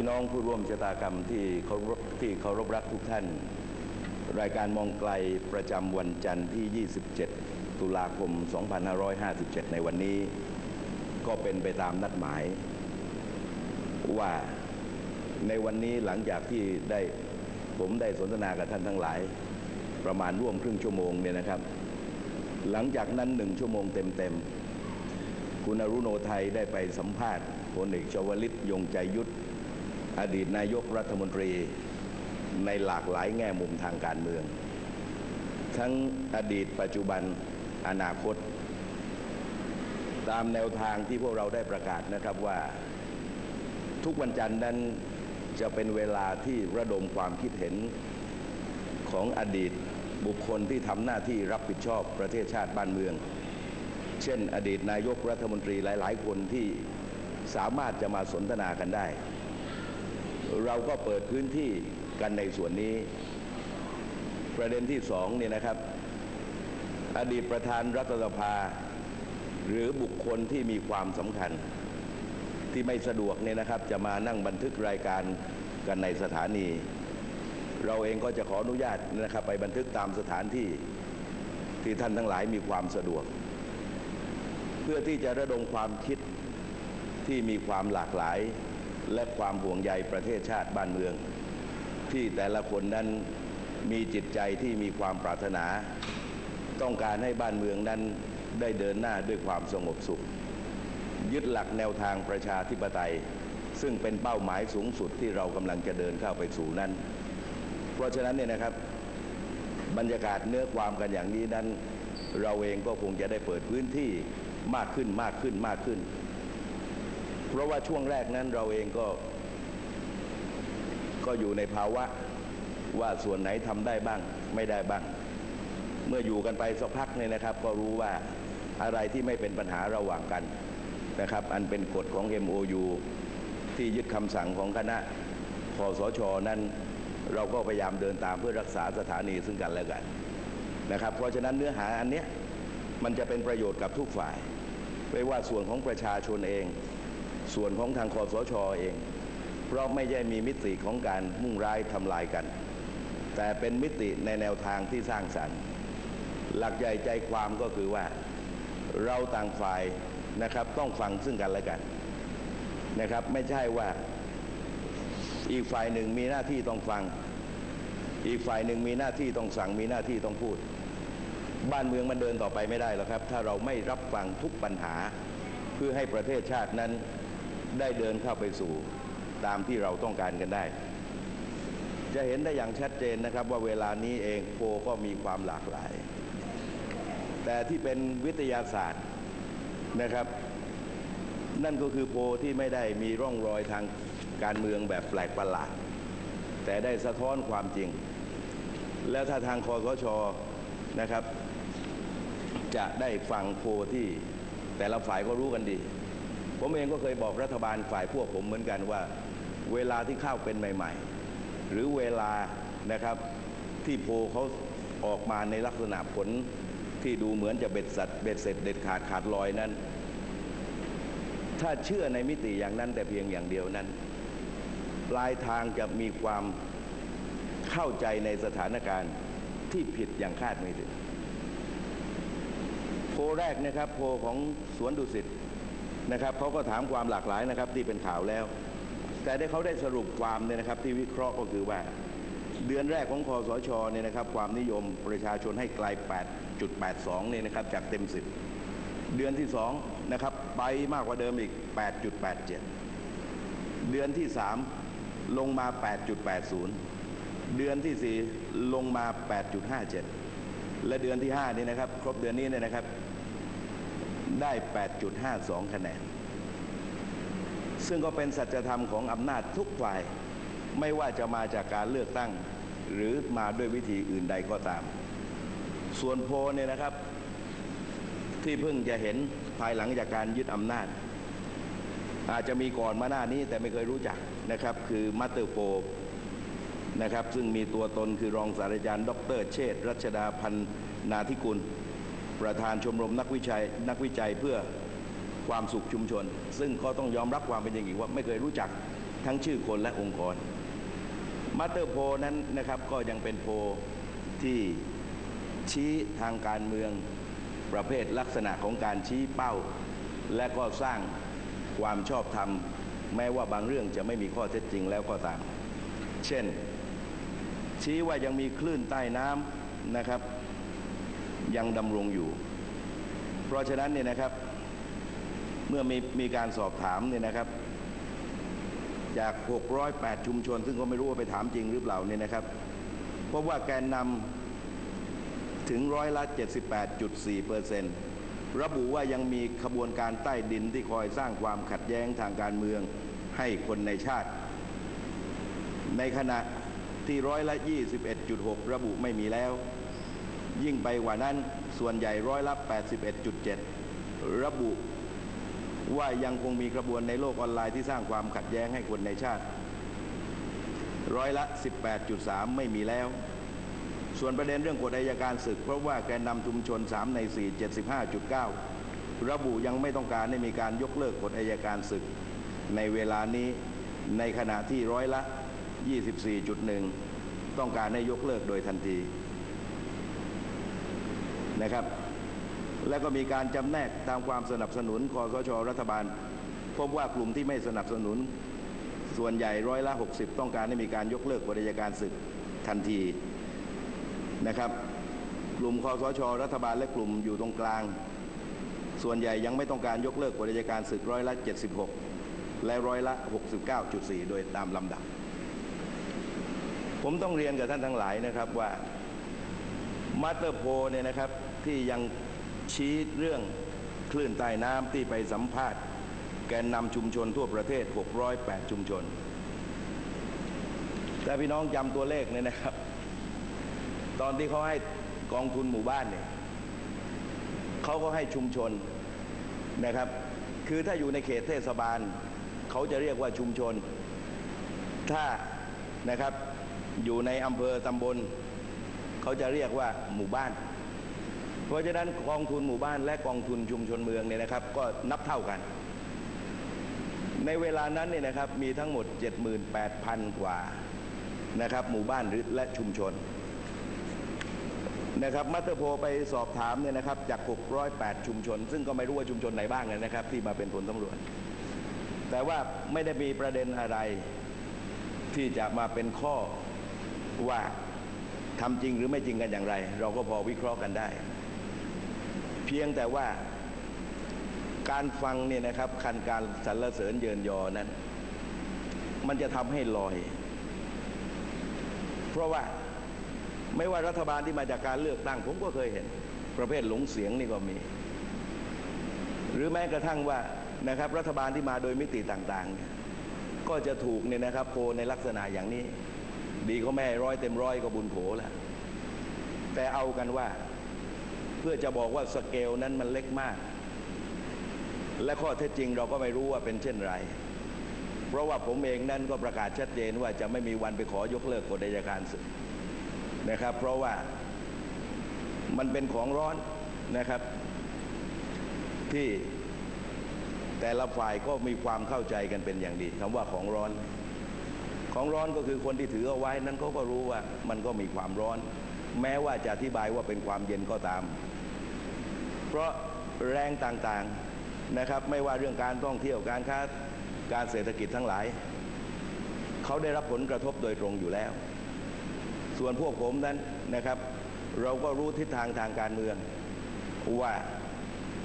พี่น้องผู้ร่วมชะตากรรมที่เคารพที่เคารพรักทุกท่าน รายการมองไกลประจำวันจันทร์ที่ 27 ตุลาคม 2557 ในวันนี้ ก็เป็นไปตามนัดหมาย ว่าในวันนี้หลังจากที่ได้ผมได้สนทนากับท่านทั้งหลาย ประมาณร่วมครึ่งชั่วโมงเนี่ยนะครับ หลังจากนั้นหนึ่งชั่วโมงเต็มๆคุณอรุโนไทยได้ไปสัมภาษณ์พลเอกชวลิตยงใจยุทธ อดีตนายกรัฐมนตรีในหลากหลายแง่มุมทางการเมือง ทั้งอดีตปัจจุบันอนาคต ตามแนวทางที่พวกเราได้ประกาศนะครับว่า ทุกวันจันทร์นั้นจะเป็นเวลาที่ระดมความคิดเห็นของอดีตบุคคลที่ทำหน้าที่รับผิดชอบประเทศชาติบ้านเมือง เช่น อดีตนายกรัฐมนตรีหลาย ๆ คนที่สามารถจะมาสนทนากันได้ เราก็เปิดพื้นที่กันในส่วนนี้ ประเด็นที่สองเนี่ยนะครับ อดีตประธานรัฐสภา หรือบุคคลที่มีความสำคัญ ที่ไม่สะดวกเนี่ยนะครับ จะมานั่งบันทึกรายการกันในสถานี เราเองก็จะขออนุญาตนะครับ ไปบันทึกตามสถานที่ที่ท่านทั้งหลายมีความสะดวก เพื่อที่จะระดมความคิดที่มีความหลากหลาย และความห่วงใยประเทศชาติบ้านเมือง ที่แต่ละคนนั้นมีจิตใจที่มีความปรารถนา ต้องการให้บ้านเมืองนั้นได้เดินหน้าด้วยความสงบสุข ยึดหลักแนวทางประชาธิปไตย ซึ่งเป็นเป้าหมายสูงสุดที่เรากำลังจะเดินเข้าไปสู่นั้น เพราะฉะนั้นเนี่ยนะครับบรรยากาศเนื้อความกันอย่างนี้นั้น เราเองก็คงจะได้เปิดพื้นที่มากขึ้นมากขึ้นมากขึ้น เพราะว่าช่วงแรกนั้นเราเองก็ ก็อยู่ในภาวะว่าส่วนไหนทำได้บ้าง ไม่ได้บ้าง เมื่ออยู่กันไปสักพักเนี่ยนะครับ ก็รู้ว่าอะไรที่ไม่เป็นปัญหาระหว่างกันนะครับ อันเป็นกฎของ MOU ที่ยึดคำสั่งของคณะคอสชนั้นเราก็พยายามเดินตามเพื่อรักษาสถานีซึ่งกันและกันนะครับ เพราะฉะนั้นเนื้อหาอันเนี้ยมันจะเป็นประโยชน์กับทุกฝ่าย ไม่ว่าส่วนของประชาชนเอง ส่วนของทางคอสชเอง เพราะไม่ใช่มีมิติของการมุ่งร้ายทำลายกัน แต่เป็นมิติในแนวทางที่สร้างสรรค์ หลักใหญ่ใจความก็คือว่าเราต่างฝ่ายนะครับต้องฟังซึ่งกันและกันนะครับ ไม่ใช่ว่าอีกฝ่ายหนึ่งมีหน้าที่ต้องฟัง อีกฝ่ายหนึ่งมีหน้าที่ต้องสั่งมีหน้าที่ต้องพูด บ้านเมืองมันเดินต่อไปไม่ได้หรอกครับ ถ้าเราไม่รับฟังทุกปัญหาเพื่อให้ประเทศชาตินั้น ได้เดินเข้าไปสู่ตามที่เราต้องการกันได้ จะเห็นได้อย่างชัดเจนนะครับว่าเวลานี้เองโพก็มีความหลากหลาย แต่ที่เป็นวิทยาศาสตร์นะครับ นั่นก็คือโพที่ไม่ได้มีร่องรอยทางการเมืองแบบแปลกประหลาด แต่ได้สะท้อนความจริง แล้วถ้าทางคอสชนะครับ จะได้ฟังโพที่แต่ละฝ่ายก็รู้กันดี ผมเองก็เคยบอกรัฐบาลฝ่ายพวกผมเหมือนกันว่าเวลาที่เข้าเป็นใหม่ ๆ หรือเวลานะครับที่โพเขาออกมาในลักษณะผลที่ดูเหมือนจะเบ็ดสัตว์เบ็ดเสร็จเด็ดขาดขาดลอยนั้น ถ้าเชื่อในมิติอย่างนั้นแต่เพียงอย่างเดียวนั้น ปลายทางจะมีความเข้าใจในสถานการณ์ที่ผิดอย่างคาดไม่ถึงโพแรกนะครับ โพของสวนดุสิต นะครับเขาก็ถามความหลากหลายนะครับที่เป็นข่าวแล้ว แต่ได้เขาได้สรุปความเนี่ยนะครับที่วิเคราะห์ก็คือว่า เดือนแรกของคอสชเนี่ยนะครับความนิยมประชาชนให้ไกล 8.82เนี่ยนะครับจากเต็ม 10 เดือนที่2นะครับไปมากกว่าเดิมอีก 8.87 เดือนที่ 3 ลงมา 8.80 เดือนที่ 4 ลงมา 8.57 และเดือนที่ 5 นี่นะครับ ครบเดือนนี้เนี่ยนะครับ ได้ 8.52 คะแนน ซึ่งก็เป็นสัจธรรมของอำนาจทุกฝ่าย ไม่ว่าจะมาจากการเลือกตั้ง หรือมาด้วยวิธีอื่นใดก็ตาม ส่วนโพเนี่ยนะครับ ที่เพิ่งจะเห็นภายหลังจากการยึดอำนาจ อาจจะมีก่อนมาหน้านี้แต่ไม่เคยรู้จักนะครับ คือมัตเตอร์โพนะครับซึ่งมีตัวตนคือรองศาสตราจารย์ ดร เชษฐ์รัชดาพันนาธิกุล ประธานชมรมนักวิจัยนักวิจัยเพื่อความสุขชุมชน ซึ่งก็ต้องยอมรับความเป็นจริงอีกว่าไม่เคยรู้จักทั้งชื่อคนและองค์กรมาสเตอร์โพนั้นนะครับก็ยังเป็นโพที่ชี้ทางการเมืองประเภทลักษณะของการชี้เป้า และก็สร้างความชอบธรรม แม้ว่าบางเรื่องจะไม่มีข้อเท็จจริงแล้วก็ตาม เช่น ชี้ว่ายังมีคลื่นใต้น้ำนะครับ ยังดำรงอยู่ เพราะฉะนั้นเนี่ยนะครับเมื่อมีมีการสอบถามเนี่ยนะครับ จาก 608 ชุมชน ซึ่งก็ไม่รู้ว่าไปถามจริงหรือเปล่าเนี่ยนะครับพบว่าแกนนำถึงร้อยละ 78.4เปอร์เซ็นต์ระบุว่ายังมีขบวนการใต้ดินที่คอยสร้างความขัดแย้งทางการเมืองให้คนในชาติ ในขณะที่ร้อยละ 21.6 ระบุไม่มีแล้ว ยิ่งไปกว่านั้นส่วนใหญ่ร้อยละ 81.7 ระบุว่ายังคงมีกระบวนในโลกออนไลน์ที่สร้างความขัดแย้งให้คนในชาติ ร้อยละ 18.3 ไม่มีแล้ว ส่วนประเด็นเรื่องกฎอัยการศึก เพราะว่าแกนนำชุมชน 3 ใน 4 75.9 ระบุยังไม่ต้องการให้มีการยกเลิกกฎอัยการศึก ในเวลานี้ในขณะที่ร้อยละ 24.1 ต้องการให้ยกเลิกโดยทันที นะครับ แล้วก็มีการจำแนกตามความสนับสนุนคอสชรัฐบาล พบว่ากลุ่มที่ไม่สนับสนุนส่วนใหญ่ร้อยละ 60 ต้องการให้มีการยกเลิกบริยการศึกทันทีนะครับ กลุ่มคอสชรัฐบาลและกลุ่มอยู่ตรงกลาง ส่วนใหญ่ยังไม่ต้องการยกเลิกบริยการศึกร้อยละ 76 และร้อยละ 69.4 โดยตามลำดับ ผมต้องเรียนกับท่านทั้งหลายนะครับว่ามาสเตอร์โพเนี่ยนะครับ ที่ยังชี้เรื่องคลื่นใต้น้ำที่ไปสัมภาษณ์แกนนำชุมชนทั่วประเทศ 608 ชุมชน แต่พี่น้องจำตัวเลขเนี่ยนะครับ ตอนที่เขาให้กองทุนหมู่บ้านเนี่ยเขาก็ให้ชุมชนนะครับ คือถ้าอยู่ในเขตเทศบาล เขาจะเรียกว่าชุมชน ถ้านะครับอยู่ในอำเภอตำบล เขาจะเรียกว่าหมู่บ้าน เพราะฉะนั้นกองทุนหมู่บ้านและกองทุนชุมชนเมืองเนี่ยนะครับ ก็นับเท่ากัน ในเวลานั้นเนี่ยนะครับมีทั้งหมด 78,000 กว่านะครับหมู่บ้านหรือและชุมชนนะครับมัตเตอร์โพไปสอบถามเนี่ยนะครับจาก 608 ชุมชน ซึ่งก็ไม่รู้ว่าชุมชนไหนบ้างเลยนะครับ ที่มาเป็นผลสำรวจ แต่ว่าไม่ได้มีประเด็นอะไรที่จะมาเป็นข้อว่าทำจริงหรือไม่จริงกันอย่างไร เราก็พอวิเคราะห์กันได้ พียงแต่ว่าการฟังเนี่ยนะครับคันการสรรเสริญเยินยอนั้น มันจะทำให้ลอย เพราะว่าไม่ว่ารัฐบาลที่มาจากการเลือกตั้ง ผมก็เคยเห็น ประเภทหลงเสียงนี่ก็มี หรือแม้กระทั่งว่านะครับ รัฐบาลที่มาโดยมิติต่างๆเนี่ยก็จะถูกเนี่ยนะครับโพลในลักษณะอย่างนี้ ดีเขาไม่ร้อยเต็มร้อยก็บุญโผแล้วแต่เอากันว่า เพื่อจะบอกว่าสเกลนั้นมันเล็กมาก และข้อเท็จจริงเราก็ไม่รู้ว่าเป็นเช่นไร เพราะว่าผมเองนั้นก็ประกาศชัดเจนว่าจะไม่มีวันไปขอยกเลิกกฎอัยการศึกนะครับ เพราะว่ามันเป็นของร้อนนะครับ ที่แต่ละฝ่ายก็มีความเข้าใจกันเป็นอย่างดีคำว่าของร้อน ของร้อนก็คือคนที่ถือเอาไว้นั้นเขาก็รู้ว่ามันก็มีความร้อน แม้ว่าจะอธิบายว่าเป็นความเย็นก็ตาม เพราะแรงต่างๆนะครับไม่ว่าเรื่องการท่องเที่ยวการค้าการเศรษฐกิจทั้งหลาย เขาได้รับผลกระทบโดยตรงอยู่แล้ว ส่วนพวกผมนั้นนะครับ เราก็รู้ทิศทางทางการเมือง ว่า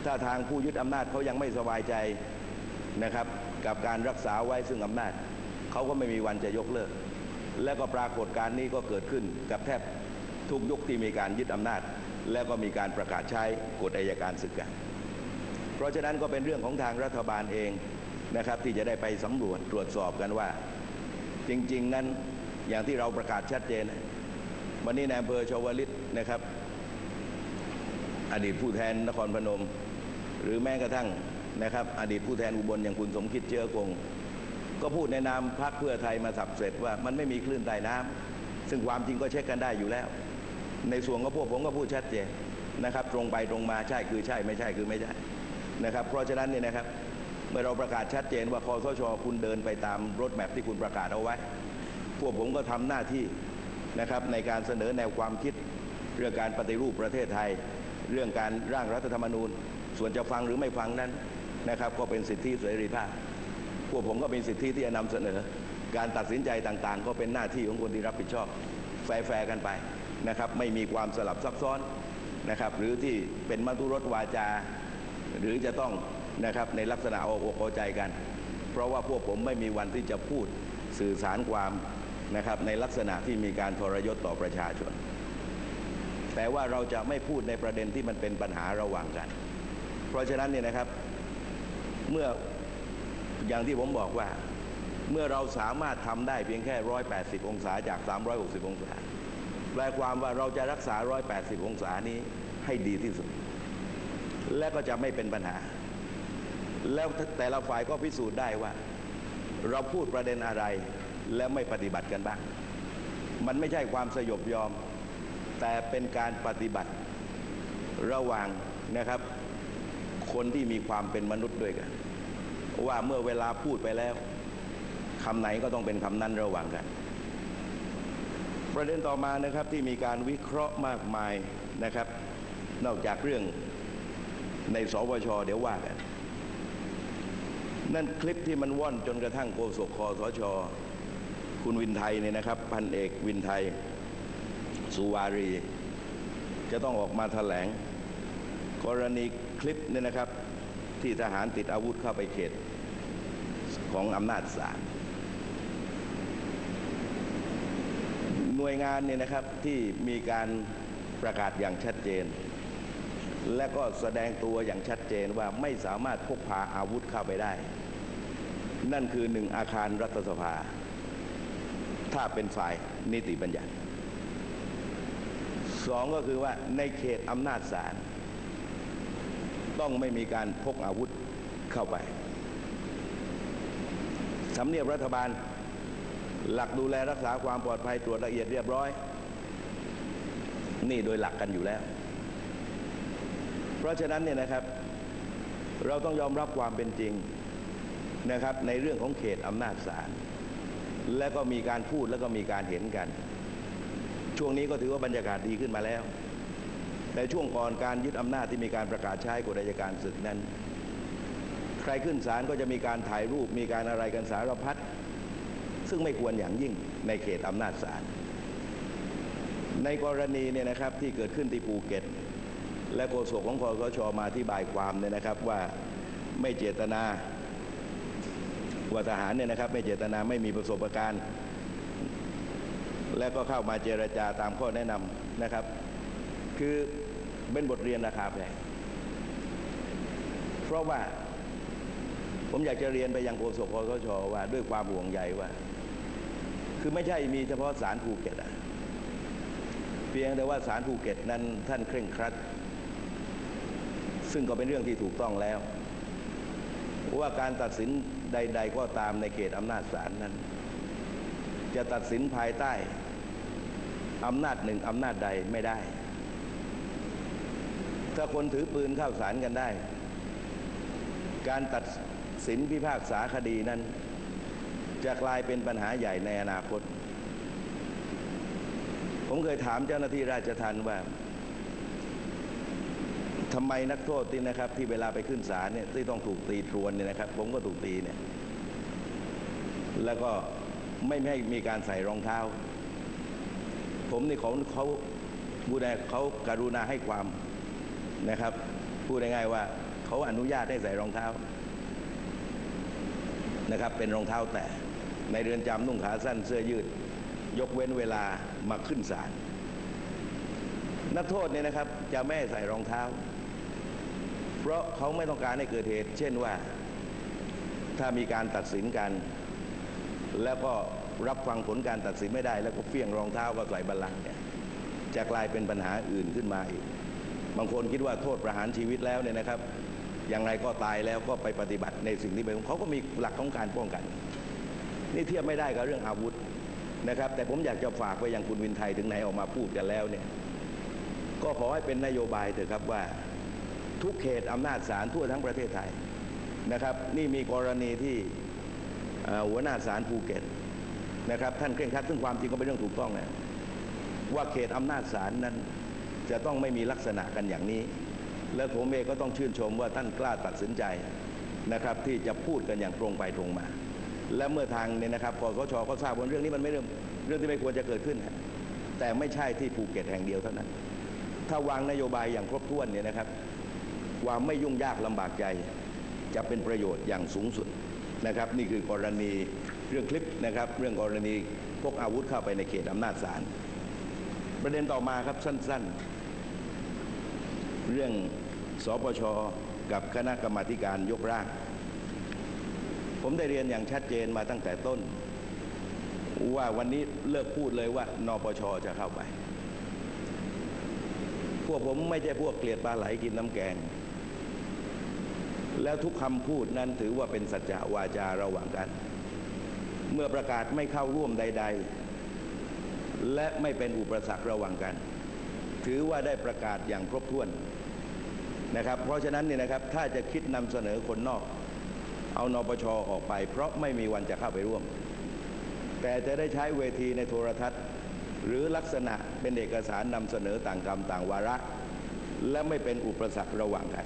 ถ้าทางผู้ยึดอำนาจเขายังไม่สบายใจนะครับ กับการรักษาไว้ซึ่งอำนาจ เขาก็ไม่มีวันจะยกเลิก และก็ปรากฏการณ์นี้ก็เกิดขึ้นกับแทบทุกยุคที่มีการยึดอำนาจ แล้วก็มีการประกาศใช้กฎอัยการศึกกัน เพราะฉะนั้นก็เป็นเรื่องของทางรัฐบาลเองนะครับที่จะได้ไปสำรวจตรวจสอบกันว่า จริง ๆ นั้นอย่างที่เราประกาศชัดเจน วันนี้ในอำเภอชวลิตนะครับ อดีตผู้แทนนครพนม หรือแม้กระทั่งนะครับ อดีตผู้แทนอุบลอย่างคุณสมคิดเชื้อกงก็พูดในนามพรรคเพื่อไทยมาสับเสร็จว่ามันไม่มีคลื่นใต้น้ำซึ่งความจริงก็เช็คกันได้อยู่แล้ว ในส่วนของพวกผมก็พูดชัดเจนนะครับตรงไปตรงมาใช่คือใช่ไม่ใช่คือไม่ใช่นะครับเพราะฉะนั้นเนี่ยนะครับเมื่อเราประกาศชัดเจนว่าคอสชคุณเดินไปตามรถแมพที่คุณประกาศเอาไว้ พวกผมก็ทำหน้าที่นะครับในการเสนอแนวความคิดเรื่องการปฏิรูปประเทศไทย เรื่องการร่างรัฐธรรมนูญ ส่วนจะฟังหรือไม่ฟังนั้นนะครับก็เป็นสิทธิเสรีภาพ พวกผมก็มีสิทธิที่จะนำเสนอ การตัดสินใจต่างๆ ก็เป็นหน้าที่ของคนที่รับผิดชอบแฟร์ๆกันไป นะครับไม่มีความสลับซับซ้อนนะครับหรือที่เป็นมัทุรสวาจา หรือจะต้องนะครับในลักษณะเอาอกเอาใจกัน เพราะว่าพวกผมไม่มีวันที่จะพูดสื่อสารความนะครับในลักษณะที่มีการทรยศต่อประชาชน แต่ว่าเราจะไม่พูดในประเด็นที่มันเป็นปัญหาระหว่างกัน เพราะฉะนั้นเนี่ยนะครับเมื่ออย่างที่ผมบอกว่า เมื่อเราสามารถทำได้เพียงแค่ 180 องศาจาก 360 องศา แปลความว่าเราจะรักษา 180 องศานี้ให้ดีที่สุด และก็จะไม่เป็นปัญหา แล้วแต่ละฝ่ายก็พิสูจน์ได้ว่า เราพูดประเด็นอะไรและไม่ปฏิบัติกันบ้าง มันไม่ใช่ความสยบยอม แต่เป็นการปฏิบัติระหว่างนะครับ คนที่มีความเป็นมนุษย์ด้วยกัน ว่าเมื่อเวลาพูดไปแล้วคำไหนก็ต้องเป็นคำนั้นระหว่างกัน ประเด็นต่อมานะครับที่มีการวิเคราะห์มากมายนะครับ นอกจากเรื่องในสวชเดี๋ยวว่ากันนั่นคลิปที่มันว่อนจนกระทั่งโฆษกคอสช คุณวินไทยเนี่ยนะครับ พันเอกวินไทย สุวารี จะต้องออกมาแถลง กรณีคลิปเนี่ยนะครับ ที่ทหารติดอาวุธเข้าไปเขตของอำนาจศาล น่วยงานเนี่ยนะครับที่มีการประกาศอย่างชัดเจน และก็แสดงตัวอย่างชัดเจนว่าไม่สามารถพกพาอาวุธเข้าไปได้ นั่นคือหนึ่งอาคารรัฐสภา ถ้าเป็นฝ่ายนิติบัญญัติสองก็คือว่าในเขตอำนาจศาลต้องไม่มีการพกอาวุธเข้าไปสำเนียบรัฐบาล หลักดูแลรักษาความปลอดภัยตรวจละเอียดเรียบร้อย นี่โดยหลักกันอยู่แล้ว เพราะฉะนั้นเนี่ยนะครับ เราต้องยอมรับความเป็นจริงนะครับในเรื่องของเขตอำนาจศาลและก็มีการพูดแล้วก็มีการเห็นกัน ช่วงนี้ก็ถือว่าบรรยากาศดีขึ้นมาแล้ว แต่ช่วงก่อนการยึดอำนาจที่มีการประกาศใช้กฎอัยการศึกนั้น ใครขึ้นศาลก็จะมีการถ่ายรูปมีการอะไรกันสารพัด ซึ่งไม่ควรอย่างยิ่งในเขตอำนาจศาลในกรณีเนี่ยนะครับที่เกิดขึ้นที่ภูเก็ต และโฆษกของคอสชมาอธิบายความเนี่ยนะครับว่าไม่เจตนาว่าทหารเนี่ยนะครับไม่เจตนาไม่มีประสบการณ์ และก็เข้ามาเจรจาตามข้อแนะนำนะครับ คือเป็นบทเรียนราคาแพงเพราะว่า ผมอยากจะเรียนไปยังโฆษกคอสชว่าด้วยความห่วงใยว่า คือไม่ใช่มีเฉพาะสารภูเก็ตอะเพียงแต่ว่าสารภูเก็ตนั้นท่านเคร่งครัด ซึ่งก็เป็นเรื่องที่ถูกต้องแล้ว ว่าการตัดสินใด ๆ ก็ตามในเขตอำนาจศาลนั้น จะตัดสินภายใต้อำนาจหนึ่งอำนาจใดไม่ได้ ถ้าคนถือปืนเข้าศาลกันได้ การตัด สินพิพากษาคดีนั้น จะกลายเป็นปัญหาใหญ่ในอนาคต ผมเคยถามเจ้าหน้าที่ราชทัณฑ์ว่าทำไมนักโทษที่นะครับ ที่เวลาไปขึ้นศาลเนี่ยที่ต้องถูกตีทรวนเนี่ยนะครับ ผมก็ถูกตีเนี่ยแล้วก็ไม่ให้มีการใส่รองเท้า ผมนี่เขาเขาบูดเขาการุณาให้ความนะครับ พูดง่ายๆว่าเขาอนุญาตให้ใส่รองเท้า นะครับเป็นรองเท้าแต่ในเรือนจำนุ่งขาสั้นเสื้อยืด ยกเว้นเวลามาขึ้นศาลนักโทษเนี่ยนะครับจะไม่ใส่รองเท้า เพราะเขาไม่ต้องการให้เกิดเหตุ เช่นว่าถ้ามีการตัดสินกัน แล้วก็รับฟังผลการตัดสินไม่ได้ แล้วก็เฟี้ยงรองเท้าก็ใส่บัลลังก์เนี่ยจะกลายเป็นปัญหาอื่นขึ้นมาอีก บางคนคิดว่าโทษประหารชีวิตแล้วเนี่ยนะครับ ย่างไรก็ตายแล้วก็ไปปฏิบัติในสิ่งที่เป็นเขาก็มีหลักของการป้องกัน นี่เทียบไม่ได้กับเรื่องอาวุธนะครับ แต่ผมอยากจะฝากไปยังคุณวินไทยถึงไหนออกมาพูดกันแล้วเนี่ยก็ขอให้เป็นนโยบายเถอะครับว่าทุกเขตอำนาจศาลทั่วทั้งประเทศไทยนะครับ นี่มีกรณีที่หัวหน้าศาลภูเก็ตนะครับ ท่านเคร่งครัดซึ่งความจริงก็เป็นเรื่องถูกต้องนะว่าเขตอำนาจศาลนั้นจะต้องไม่มีลักษณะกันอย่างนี้ และผมเองก็ต้องชื่นชมว่าท่านกล้าตัดสินใจนะครับที่จะพูดกันอย่างตรงไปตรงมา และเมื่อทางเนี่ยนะครับคอสชก็ทราบว่าเรื่องนี้มันไม่เรื่องเรื่องที่ไม่ควรจะเกิดขึ้น แต่ไม่ใช่ที่ภูเก็ตแห่งเดียวเท่านั้น ถ้าวางนโยบายอย่างครบถ้วนเนี่ยนะครับความไม่ยุ่งยากลำบากใจจะเป็นประโยชน์อย่างสูงสุดนะครับ นี่คือกรณีเรื่องคลิปนะครับ เรื่องกรณีพกอาวุธเข้าไปในเขตอำนาจศาลประเด็นต่อมาครับสั้น ๆ เรื่องสปชกับคณะกรรมาการยกร่าง ผมได้เรียนอย่างชัดเจนมาตั้งแต่ต้น ว่าวันนี้เลิกพูดเลยว่านปชจะเข้าไป พวกผมไม่ใช่พวกเกลียดปลาไหลกินน้ำแกง แล้วทุกคำพูดนั้นถือว่าเป็นสัจจะวาจาระหว่างกัน เมื่อประกาศไม่เข้าร่วมใด ๆ และไม่เป็นอุปสรรคระหว่างกัน ถือว่าได้ประกาศอย่างครบถ้วนนะครับ เพราะฉะนั้นเนี่ยนะครับถ้าจะคิดนำเสนอคนนอก เอานปชออกไป เพราะไม่มีวันจะเข้าไปร่วม แต่จะได้ใช้เวทีในโทรทัศน์ หรือลักษณะเป็นเอกสารนำเสนอต่างกรรมต่างวาระ และไม่เป็นอุปสรรคระหว่างกัน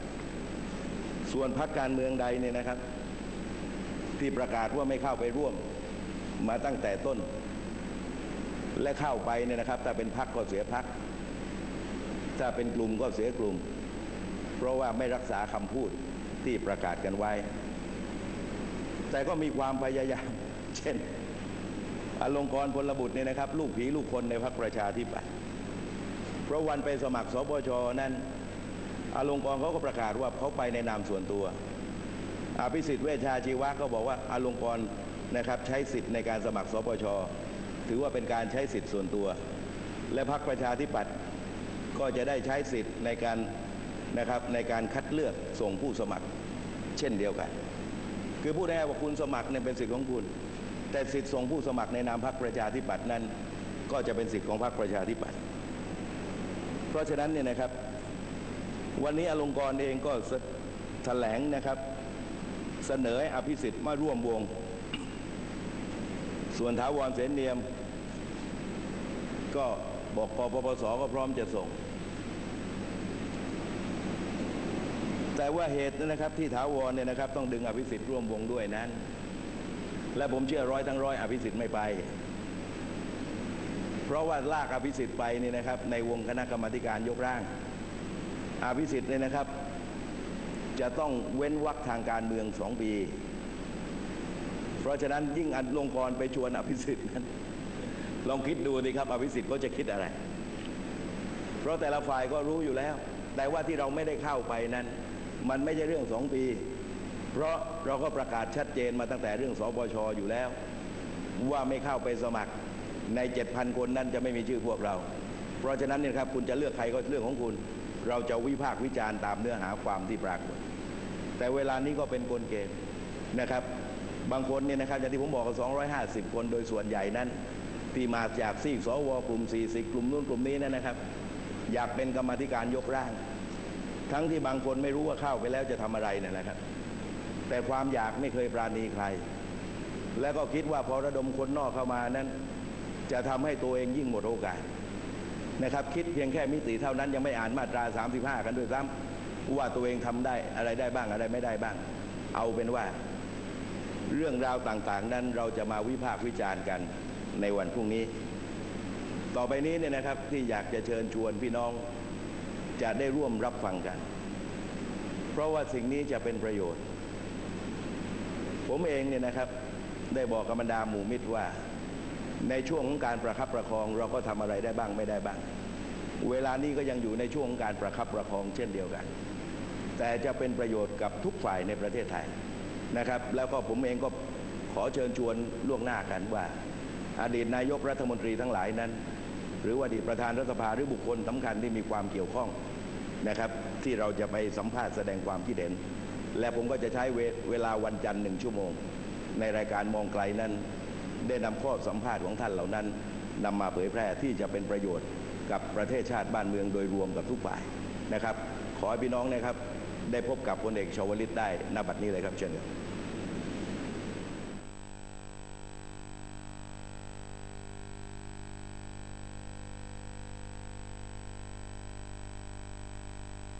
ส่วนพรรคการเมืองใดเนี่ยนะครับ ที่ประกาศว่าไม่เข้าไปร่วมมาตั้งแต่ต้น และเข้าไปเนี่ยนะครับ ถ้าเป็นพรรคก็เสียพรรค ถ้าเป็นกลุ่มก็เสียกลุ่ม เพราะว่าไม่รักษาคำพูดที่ประกาศกันไว้ แต่ก็มีความพยายาม เช่นอลงกรพลบุตรเนี่ยนะครับ ลูกผีลูกคนในพรรคประชาธิปัตย์เพราะวันไปสมัครสปชนั้นอลงกรเขาก็ประกาศว่าเขาไปในนามส่วนตัวอภิสิทธิ์เวชชาชีวะก็บอกว่าอลงกรนะครับใช้สิทธิ์ในการสมัครสปชถือว่าเป็นการใช้สิทธิ์ส่วนตัว และพรรคประชาธิปัตย์ ก็จะได้ใช้สิทธิ์ในการนะครับในการคัดเลือกส่งผู้สมัครเช่นเดียวกัน คือพูดง่ายว่าคุณสมัครเนี่ยเป็นสิทธิ์ของคุณ แต่สิทธิ์ส่งผู้สมัครในนามพรรคประชาธิปัตย์นั้น ก็จะเป็นสิทธิ์ของพรรคประชาธิปัตย์เพราะฉะนั้นเนี่ยนะครับ วันนี้อลงกรเองก็แสแถลงนะครับเสนอให้อภิสิทธิ์มาร่วมวง ส่วนถาวรเสนเนียม ก็บอกกปปสก็พร้อมจะส่ง แต่ว่าเหตุนะครับที่ถาวรเนี่ยนะครับ ต้องดึงอภิสิทธิ์ร่วมวงด้วยนั้น และผมเชื่อร้อยทั้งร้อยอภิสิทธิ์ไม่ไป เพราะว่าลากอภิสิทธิ์ไปนี่นะครับ ในวงคณะกรรมการยกร่าง อภิสิทธิ์เนี่ยนะครับ จะต้องเว้นวรรคทางการเมืองสองปี เพราะฉะนั้นยิ่งอันลงกรไปชวนอภิสิทธิ์นั้นลองคิดดูดิครับ อภิสิทธิ์ก็จะคิดอะไร เพราะแต่ละฝ่ายก็รู้อยู่แล้ว แต่ว่าที่เราไม่ได้เข้าไปนั้น มันไม่ใช่เรื่องสองปี เพราะเราก็ประกาศชัดเจนมาตั้งแต่เรื่องสปชอยู่แล้ว ว่าไม่เข้าไปสมัครใน7,000 คนนั้นจะไม่มีชื่อพวกเรา เพราะฉะนั้นเนี่ยครับคุณจะเลือกใครก็เรื่องของคุณ เราจะวิพากษ์วิจารณ์ตามเนื้อหาความที่ปรากฏ แต่เวลานี้ก็เป็นกลเกมนะครับ บางคนเนี่ยนะครับอย่างที่ผมบอก250 คนโดยส่วนใหญ่นั้นที่มาจากซีกสวกลุ่ม40กลุ่มนู้นกลุ่มนี้นั่นนะครับ อยากเป็นกรรมธิการยกร่าง ทั้งที่บางคนไม่รู้ว่าเข้าไปแล้วจะทำอะไรนั่นแหละครับแต่ความอยากไม่เคยปราณีใคร และก็คิดว่าพอระดมคนนอกเข้ามานั้น จะทำให้ตัวเองยิ่งหมดโอกาสนะครับ คิดเพียงแค่มิติเท่านั้นยังไม่อ่านมาตรา 35 กันด้วยซ้ำว่าตัวเองทำได้อะไรได้บ้างอะไรไม่ได้บ้าง เอาเป็นว่า เรื่องราวต่างๆ นั้นเราจะมาวิพากษ์วิจารณ์กันในวันพรุ่งนี้ ต่อไปนี้เนี่ยนะครับที่อยากจะเชิญชวนพี่น้อง จะได้ร่วมรับฟังกัน เพราะว่าสิ่งนี้จะเป็นประโยชน์ ผมเองเนี่ยนะครับ ได้บอกกับบรรดาหมู่มิตรว่า ในช่วงของการประคับประคอง เราก็ทำอะไรได้บ้างไม่ได้บ้าง เวลานี้ก็ยังอยู่ในช่วงของการประคับประคองเช่นเดียวกัน แต่จะเป็นประโยชน์กับทุกฝ่ายในประเทศไทยนะครับ แล้วก็ผมเองก็ขอเชิญชวนล่วงหน้ากันว่า อดีตนายกรัฐมนตรีทั้งหลายนั้น หรือว่าอดีตประธานรัฐสภาหรือบุคคลสำคัญที่มีความเกี่ยวข้อง นะครับที่เราจะไปสัมภาษณ์แสดงความคิดเห็น และผมก็จะใช้เวเวลาวันจันทร์หนึ่งชั่วโมง ในรายการมองไกลนั้น ได้นำข้อสัมภาษณ์ของท่านเหล่านั้นนำมาเผยแพร่ที่จะเป็นประโยชน์กับประเทศชาติบ้านเมืองโดยรวมกับทุกฝ่ายนะครับ ขอให้พี่น้องนะครับได้พบกับพลเอกชวลิตได้ณบัดนี้เลยครับเชิญครับ